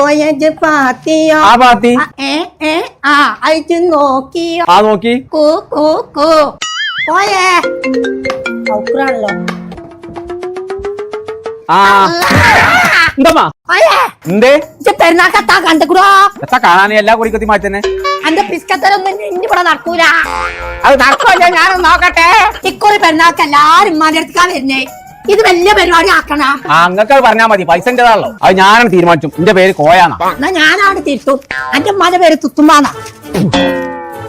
കോയജ് പാത്തിയോ ആ പാത്തി. ഏ ഏ ആ അയച്ചു നോക്കിയോ? ആ നോക്കി. കൂ കൂ കൂ. കോയേ ഔക്കറാണല്ലോ ആ. എന്തമ്മാ? കോയേ എന്തേ? ഇജ്ജ് പെരുന്നാക്കത്താ കണ്ടുകൂടോ? എത്താ കാണാൻ എല്ലാ കുറിക്കത്തി മാറ്റി തന്നെ അന്റെ പിസ്കത്തരൊന്നും ഇനി ഇവിടെ നടക്കൂല. അത് നടക്കില്ല ഞാനൊന്ന് നോക്കട്ടെ. ഇക്കുറി പെരുന്നാക്ക് എല്ലാരും ഉമ്മാന്റെ അടുത്തേക്കാ വരുന്നേ. ഇത് വലിയ പരിപാടി ആക്കണ അങ്ങക്ക് പറഞ്ഞാ മതി. പൈസ എന്റേതാണല്ലോ അത് ഞാനാണ് തീരുമാനിച്ചു എന്റെ പേര് കോയാന്നാ എന്നാ ഞാനാണ് തിരുത്തും. എന്റെ ഉമ്മാന്റെ പേര് തുത്തുമ്മാന്നാ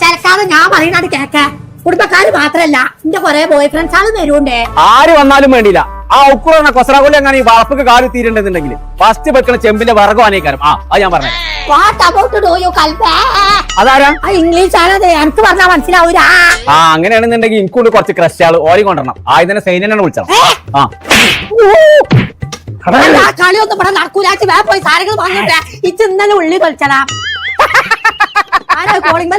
ചിലക്കാതെ ഞാൻ പറയണത് കേക്ക. കുടുംബക്കാര് മാത്രല്ല എന്റെ കൊറേ ബോയ് ഫ്രണ്ട്സ് ആണ് വരുണ്ടേ ആര് വന്നാലും വേണ്ടിയില്ല. ആ ഉക്കുറ കൊസറാകുലി അങ്ങനെ ഈ വളപ്പൊക്കെ കാൽ തീരണ്ടെന്നുണ്ടെങ്കിൽ ഫസ്റ്റ് വെക്കണ ചെമ്പിന്റെ വിറകു അനേക്കാരം ആ അത് ഞാൻ പറഞ്ഞു. അതാരാ? ഇംഗ്ലീഷ് ആണത്. എനിക്ക് പറഞ്ഞാ മനസ്സിലാവൂല ആ അങ്ങനെയാണെന്നുണ്ടെങ്കിൽ എനിക്കൊണ്ട് കുറച്ച് ക്രഷ് ആൾ ഓരി കൊണ്ടുവരണം. ആദ്യം സൈന്യനെ വിളിച്ചണം. ഏ? ആ. കളിയൊന്നും ഇവിടെ പോയി സാരങ്ങൾ വാങ്ങിട്ടെ ഇച്ച് ഇന്നലെ ഉള്ളി ആരാ കോളിംഗ്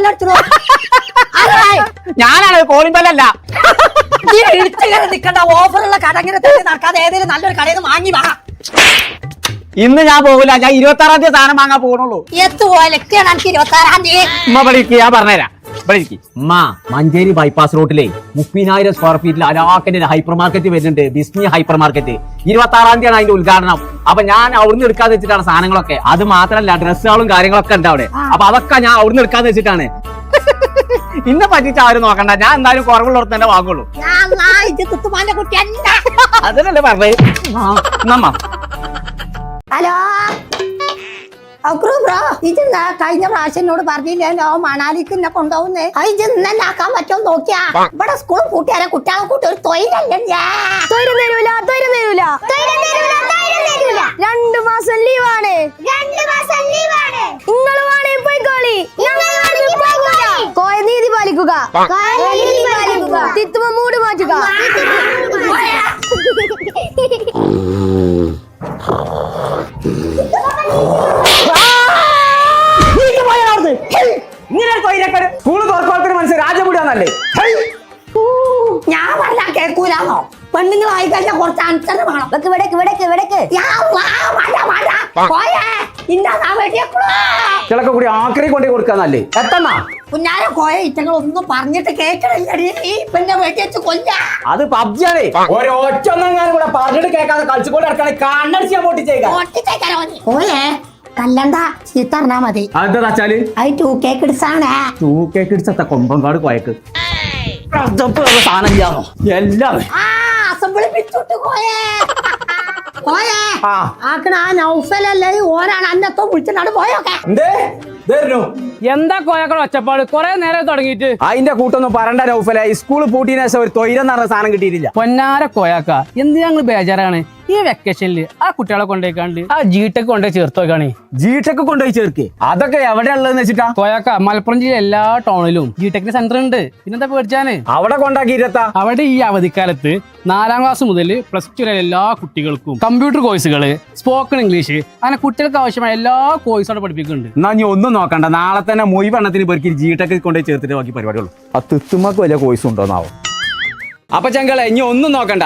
ആരായി ഞാനാണ് കോളിംഗ് ബെല്ലല്ല ഈ ഇടിച്ചിങ്ങനെ നിൽക്കണ്ട. ഓഫറുള്ള കട ഇങ്ങനെ തന്നെ നടക്കാതെ ഏതെങ്കിലും നല്ലൊരു കടയിൽ നിന്ന് വാങ്ങി വാ. ഇന്ന് ഞാൻ പോകില്ല ഞാൻ ഇരുപത്തി ആറാം തീയതി സാധനം വാങ്ങാൻ പോകണുള്ളൂ എത്തു ഒലക്കാണ് എനിക്ക് ഇരുപത്തി ആറാം തീയതി. ഉമ്മ വിളിക്ക് ഞാൻ പറഞ്ഞുതരാം. ഉമ്മ മഞ്ചേരി ബൈപ്പാസ് റോഡിലെ മുപ്പതിനായിരം സ്ക്വയർ ഫീറ്റിൽ അലാക്കന്റെ ഹൈപ്പർ മാർക്കറ്റ് വരുന്നുണ്ട്. ബിസ്മി ഹൈപ്പർ മാർക്കറ്റ് ഇരുപത്തി ആറാം തീയതി ആണ് അതിന്റെ ഉദ്ഘാടനം. അപ്പൊ ഞാൻ അവിടുന്ന് എടുക്കാതെ വെച്ചിട്ടാണ് സാധനങ്ങളൊക്കെ. അത് മാത്രല്ല ഡ്രസ്സുകളും കാര്യങ്ങളൊക്കെ ഉണ്ട് അവിടെ. അപ്പൊ അതൊക്കെ ഞാൻ അവിടുന്ന് എടുക്കാതെ വെച്ചിട്ടാണ്. ഇന്നെ പറ്റിച്ച് ആരും നോക്കണ്ട. ഞാൻ എന്തായാലും കുറവുള്ളവർക്ക് തന്നെ വാങ്ങുള്ളൂ. ഞാൻ പറഞ്ഞേ? ഹലോ. അക്രു ബ്രോ ഇജെന്താ കഴിഞ്ഞ പ്രാവശ്യം എന്നോട് പറഞ്ഞില്ലല്ലോ മണാലിക്ക് എന്നെ കൊണ്ടുപോകുന്നേ? ഇജ് ആക്കാൻ പറ്റുമോ നോക്കിയാ. ഇവിടെ സ്കൂൾ കൂട്ടിയാരെ കുട്ടികളെ കൂട്ടി ഒരു തൊഴിലല്ലേ തൊയിരം തരൂല തൊയിരം തരൂല. രണ്ടു തിത്തുമ മൂട് മാറ്റുക. സ്കൂൾ തുറക്കോളത്തിന് മനസ്സിൽ രാജപുടിയാന്നല്ലേ ഞാൻ പറഞ്ഞാ കേൾക്കൂലാന്നോ? പെണ്ണുങ്ങൾ ആയി കഴിഞ്ഞാൽ കുറച്ച് അൻസർ വേണം. ഇവിടേക്ക് ഇവിടേക്ക് വിടക്ക്. ചിലക്കെ കൂടി ആക്രി കൊണ്ടേ കൊടുക്കാന്നല്ലേ? എത്തണ്ണ. കുഞ്ഞാരെ കോയ ഇറ്റങ്ങൾ ഒന്നും പറഞ്ഞിട്ട് കേൾക്കണില്ലടി ഈ പിന്നെ വെട്ടിച്ച് കൊല്ല. അത് പബ്ജിയാണേ. ഒരൊറ്റ ഒന്നെങ്ങാനും കൂടെ പറഞ്ഞിട്ട് കേൾക്കാതെ കളിച്ചുകൊണ്ട് നടക്കണേ കണ്ണടിച്ച് ഞാൻ പൊട്ടിച്ചേക്കാം. കോയെ കല്ലണ്ട ചീത്ത പറഞ്ഞാ മതി. അതെന്താ വെച്ചാൽ അത് ടൂ കേക്ക് ഇടിച്ചാണേ തൂക്കേക്ക് ഇടിച്ചത്ത കൊമ്പങ്കാട് കോയക്ക്. സാധനം ഇല്ലാന്നോ? എല്ലാം. അസംബ്ലി പിച്ചുട്ട് കോയേ. ആ. ആക്കണ ആ നൗഫലല്ലേ ഓരാണ് അന്നത്തോ വിളിച്ചിട്ടാണ് പോയോക്കെ. എന്തേ? എന്താ കോയക്കൾ ഒച്ചപ്പാട്? കൊറേ നേരം തുടങ്ങിയിട്ട്. അതിന്റെ കൂട്ടൊന്നും പറണ്ട രൗഫല. സ്കൂൾ പൂട്ടിയതിനു ശേഷം ഒരു തൊയിരം നടന്ന സാധനം കിട്ടിയിട്ടില്ല. പൊന്നാര കോയാക്ക. എന്ത് ഞങ്ങൾ ബേജാറാണ്? ഈ വെക്കേഷനിൽ ആ കുട്ടികളെ കൊണ്ടുപോയിക്കാണ്ട് ആ ജീടെക് കൊണ്ടുപോയി ചേർത്ത് വെക്കാണ്. ജീട്ടൊക്കെ കൊണ്ടുപോയി ചേർക്ക്. അതൊക്കെ എവിടെ ഉള്ളതെന്ന് വെച്ചിട്ടാ? കോയാക്ക മലപ്പുറം ജില്ല എല്ലാ ടൗണിലും ജീടെക്കിന്റെ സെന്റർ ഉണ്ട്. പിന്നെന്താ പേടിച്ചാന്? അവിടെ കൊണ്ടാക്കി ഇരുത്താ അവിടെ ഈ അവധിക്കാലത്ത് നാലാം ക്ലാസ് മുതൽ പ്ലസ് ടു വരെ എല്ലാ കുട്ടികൾക്കും കമ്പ്യൂട്ടർ കോഴ്സുകൾ സ്പോക്കൺ ഇംഗ്ലീഷ് അങ്ങനെ കുട്ടികൾക്ക് ആവശ്യമായ എല്ലാ കോഴ്സും അവിടെ പഠിപ്പിക്കുന്നുണ്ട്. എന്നാ നീ ഒന്നും നോക്കണ്ട. നാളെ തന്നെ മൊയ് വണ്ണത്തിന് പേർക്ക് ടെക്കിൽ കൊണ്ടുപോയി ചേർത്തിട്ട് ബാക്കി പരിപാടിയുള്ളൂ ആ തിത്തുമ്മക്ക് വലിയ കോഴ്സ് ഉണ്ടോന്നാവും അപ്പൊ ചങ്കളെ ഇനി ഒന്നും നോക്കണ്ട.